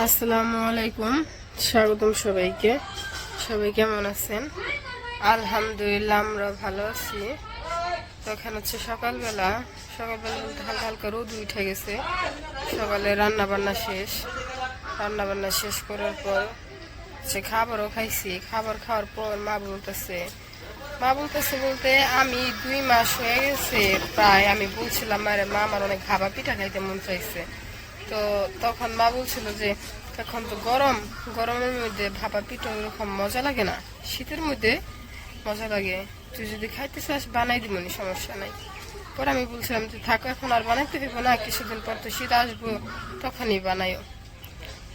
আসসালামু আলাইকুম, স্বাগতম সবাইকে। সবাই কেমন আছেন? আলহামদুলিল্লাহ, আমরা ভালো আছি। তখন হচ্ছে সকালবেলা সকালবেলা বলতে হালকা হালকা রোদ উঠে গেছে। সকালে রান্না বান্না শেষ। রান্না বান্না শেষ করার পর সে খাবারও খাইছি। খাবার খাওয়ার পর মা বলতেছে মা বলতেছে বলতে আমি দুই মাস হয়ে গেছে, প্রায় আমি বলছিলাম, আরে মা, আমার অনেক ভাবা পিঠা খাইতে মন চাইছে। তো তখন মা বলছিল যে এখন তো গরম, গরমের মধ্যে ভাপা পিঠা ওরকম মজা লাগে না। শীতের মধ্যে মজা লাগে। তুই যদি খাইতে চাস বানাই দিবনি সমস্যা নাই। পরে আমি বলছিলাম যে, থাকো, এখন আর বানাইতে দেবো না, কিছুদিন পর তো শীত আসব, তখনই বানাইও।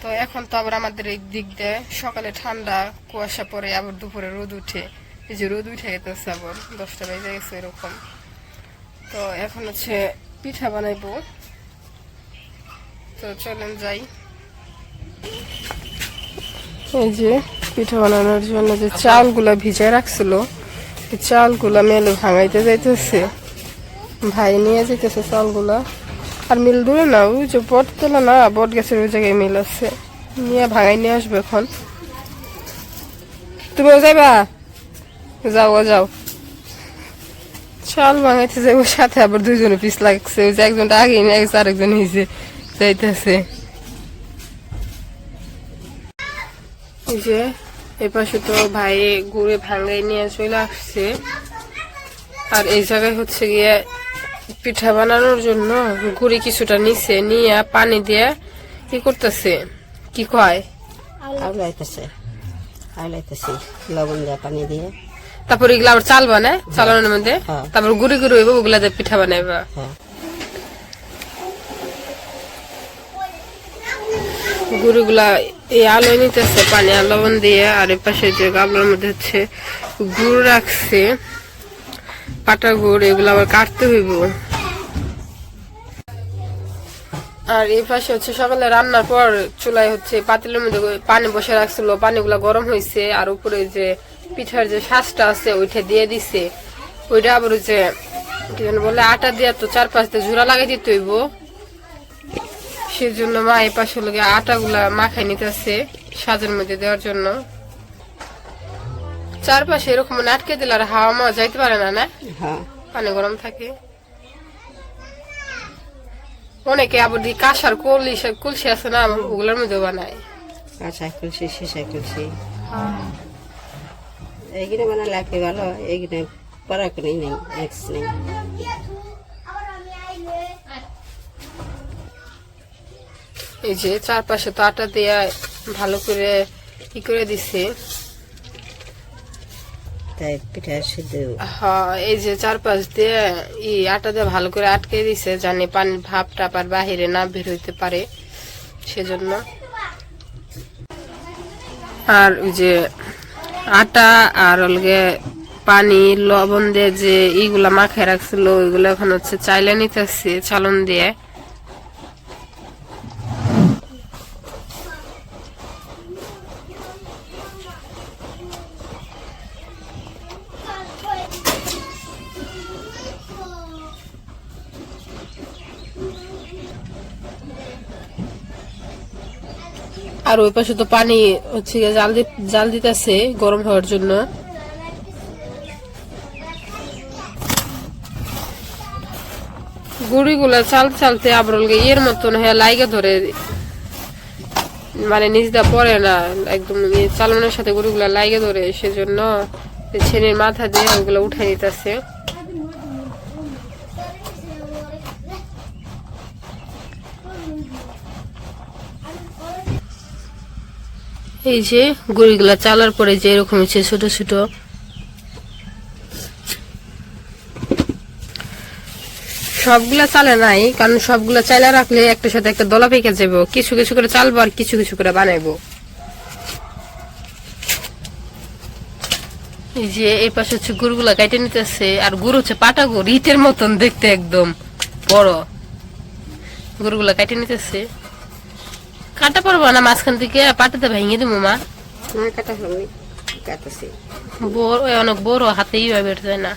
তো এখন তো আবার আমাদের এই দিক দিয়ে সকালে ঠান্ডা, কুয়াশা পরে আবার দুপুরে রোদ উঠে। এই যে রোদ উঠে গেছে আবার, দশটা বেজে গেছে এরকম। তো এখন হচ্ছে পিঠা বানাইবো। তো চলেন যাই। এই যে পিঠা বানানোর জন্য যে চালগুলা রাখছিল মেলে ভাঙাইতে যাইতেছে। ভাই নিয়ে যেতেছে আর মিল দূরে না, ওই যে বট তোলা না, বট গাছের ওই জায়গায় মিল আছে। নিয়ে ভাঙাই নিয়ে আসবে এখন। তুমিও যাইবা? যাও যাও। চাল ভাঙাইতে যাব সাথে, আবার দুইজনে পিস লাগছে। ওই যে একজনটা আগে নিয়ে আরেকজন হিসে যাইতেছে। এই যে এই তো ভাই গুড়ে ভাঙাই নিয়ে চলে আসছে। আর এই জায়গায় হচ্ছে গিয়ে পিঠা বানানোর জন্য গুড়ি কিছুটা নিচে নিয়ে পানি দিয়ে কি করতেছে? কি কয়? আউলাইতেছে আউলাইতেছি লবণ দিয়ে পানি দিয়ে। তারপর এগুলা আবার চাল বানায় চালানোর মধ্যে। হ্যাঁ। তারপর গুড়ি গুড়ি হইব ওগুলা দিয়ে পিঠা বানাইবা। গুড়িগুলা এই আলোয় নিতেছে, পানি আর লবণ দিয়ে, আর এর পাশে যে গাবলার মধ্যে হচ্ছে গুড় রাখছে পাটা গুড়, এগুলো আবার কাটতে হইব। আর এই পাশে হচ্ছে সকালে রান্নার পর চুলায় হচ্ছে পাতিলের মধ্যে পানি বসে রাখছিল, পানিগুলা গরম হয়েছে আর উপরে যে পিঠার যে শ্বাসটা আছে, ওইটা দিয়ে দিছে। ওইটা আবার যে কি বলে, আটা দিয়ে তো চার পাঁচ দিয়ে ঝুরা লাগাই দিতে হইব। সেজন্য মা এই পাশে লোকে আটাগুলা মাখাই নিতেছে সাজের মধ্যে দেওয়ার জন্য। চারপাশে এরকম আটকে দিলে আর হাওয়া মা যাইতে পারে না না? হ্যাঁ। পানি গরম থাকে। অনেকে আবার দি কাঁসার কলি কলসি আছে না ওগুলোর মধ্যে বানায়। কাঁচা কুলসি শিশা কুলসি। এইগুলো মানে লাগতে ভালো এইগুলো পড়া নেই এক্স নেই। এই যে চারপাশে তো আটা দিয়ে ভালো করে ই করে দিছে। তাই পিঠা সিদ্ধ। হ্যাঁ এই যে চারপাশ দিয়ে ই আটা দিয়ে ভালো করে আটকে দিছে জানি পানির বাহিরে না বের হইতে পারে সেজন্য। আর ওই যে আটা আর অলগে পানি লবণ দিয়ে যে ইগুলা মাখায় রাখছিল ওইগুলো এখন হচ্ছে চাইলে নিতেছে চালন দিয়ে। আর ওই পাশে তো পানি হচ্ছে জাল জাল দিতেছে গরম হওয়ার জন্য। গুড়িগুলা চাল চালতে আবার ওলগে ইয়ের মতন হ্যাঁ লাইগে ধরে মানে নিজদা পরে না, একদম চালানোর সাথে গুড়িগুলা লাইগে ধরে, সেজন্য ছেলের মাথা দিয়ে ওগুলো উঠে নিতেছে। এই যে গুড়িগুলা চালার পরে যে এরকম হচ্ছে ছোট ছোট। সবগুলা চালে নাই, কারণ সবগুলা চাইলে রাখলে একটা সাথে একটা দলা পেকে যাব কিছু কিছু করে চালবো আর কিছু কিছু করে বানাইবো। এই যে এই পাশে হচ্ছে গুড়গুলা কাইটে নিতেছে, আর গুড় হচ্ছে পাটা গুড় ইটের মতন দেখতে একদম বড়। গুড়গুলা কাইটে নিতেছে। কাটা পড়ব না মাঝখান থেকে? পাটাতে ভেঙে দেবো মা। কাটা হবে কাটাছে অনেক বড় হাতেই বের না।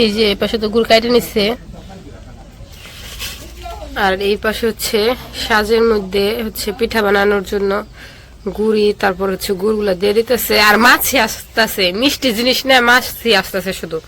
এই যে পাশে তো গুড় কাইটে নিচ্ছে। আর এই পাশে হচ্ছে সাজের মধ্যে হচ্ছে পিঠা বানানোর জন্য গুড়ি, তারপর হচ্ছে গুড়গুলা দিয়ে দিতেছে। আর মাছি আসতেছে, মিষ্টি জিনিস না, মাছি আসতেছে শুধু।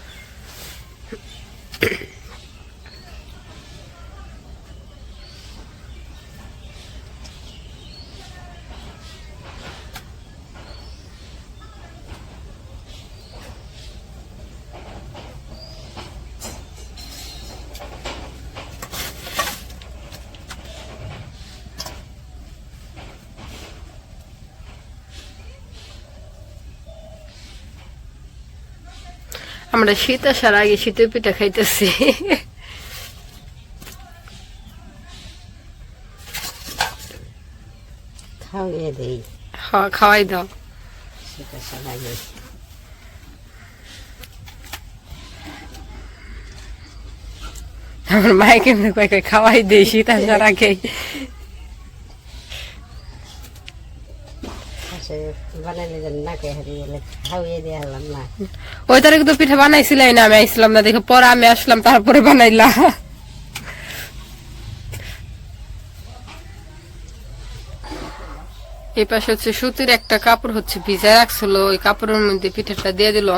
আমরা শীত আসার আগে শীতের পিঠা খাইতেছি। খাওয়িয়ে দেই। হ্যাঁ, খাওয়াই দাও। লাগে আমার মায়ের কেমনি কয় কয় খাওয়াই দিই শীত আসার আগে পাশে বানাইলে যেন নাকে হারিয়ে গেলে খাওয়িয়ে দিয়ে হলাম না ওই তারিখে তো পিঠা বানাইছিলাই না, আমি আইছিলাম না, দেখে পরে আমি আসলাম, তারপরে বানাইলা। এই পাশে হচ্ছে সুতির একটা কাপড় হচ্ছে ভিজা রাখছিল, ওই কাপড়ের মধ্যে পিঠাটা দিয়ে দিল।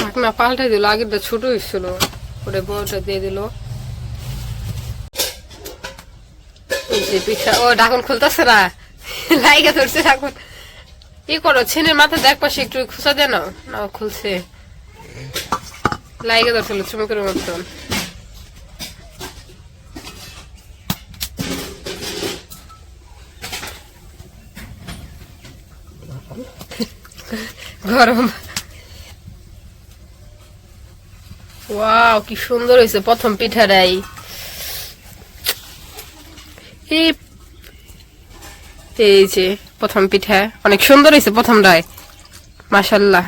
ঢাকনা পাল্টে দিল, আগেরটা ছোট হয়েছিল। ওটা বড়টা দিয়ে দিল। ও ঢাকন খুলতেছে না? লাইগা ধরছে ঢাকন। ই করো ছেনের মাথা দেখ পাশে একটু খুঁচা দে না? খুলছে। লাইগা ধরছিল চুমকের মতন গরম। ওয়াও, কি সুন্দর হয়েছে প্রথম পিঠাটাই। এই এই যে প্রথম পিঠা, অনেক সুন্দর হয়েছে প্রথমটায়। মাসাল্লাহ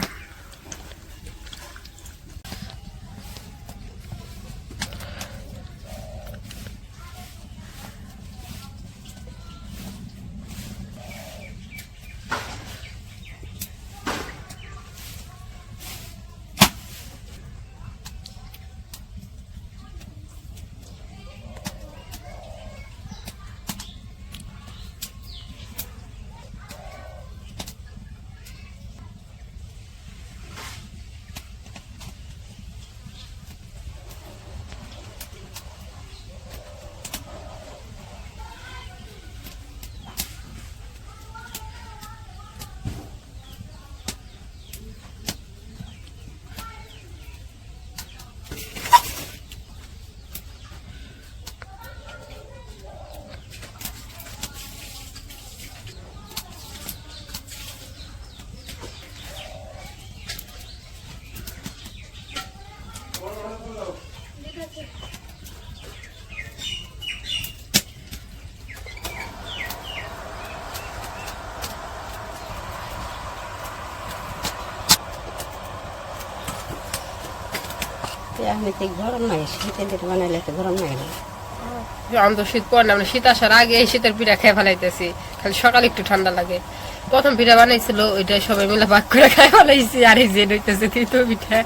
প্রথম পিঠা বানাইছিল, ওইটা সবাই মিলে করে খাই ফেলাইছি, আর হইতেছে পিঠা।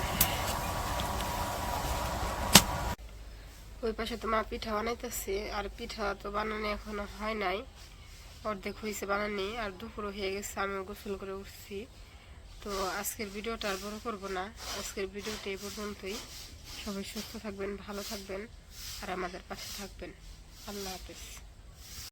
ওই পাশে তো মা পিঠা বানাইতেছে, আর পিঠা তো বানানো এখনও হয় নাই। অর্ধেক হয়েছে বানানি, আর দুপুরও হয়ে গেছে আমি গোসল করে উঠছি। তো আজকের ভিডিওটা আর বড় করব না। আজকের ভিডিওটা এই পর্যন্তই। সবাই সুস্থ থাকবেন ভালো থাকবেন আর আমাদের পাশে থাকবেন। আল্লাহ হাফেজ।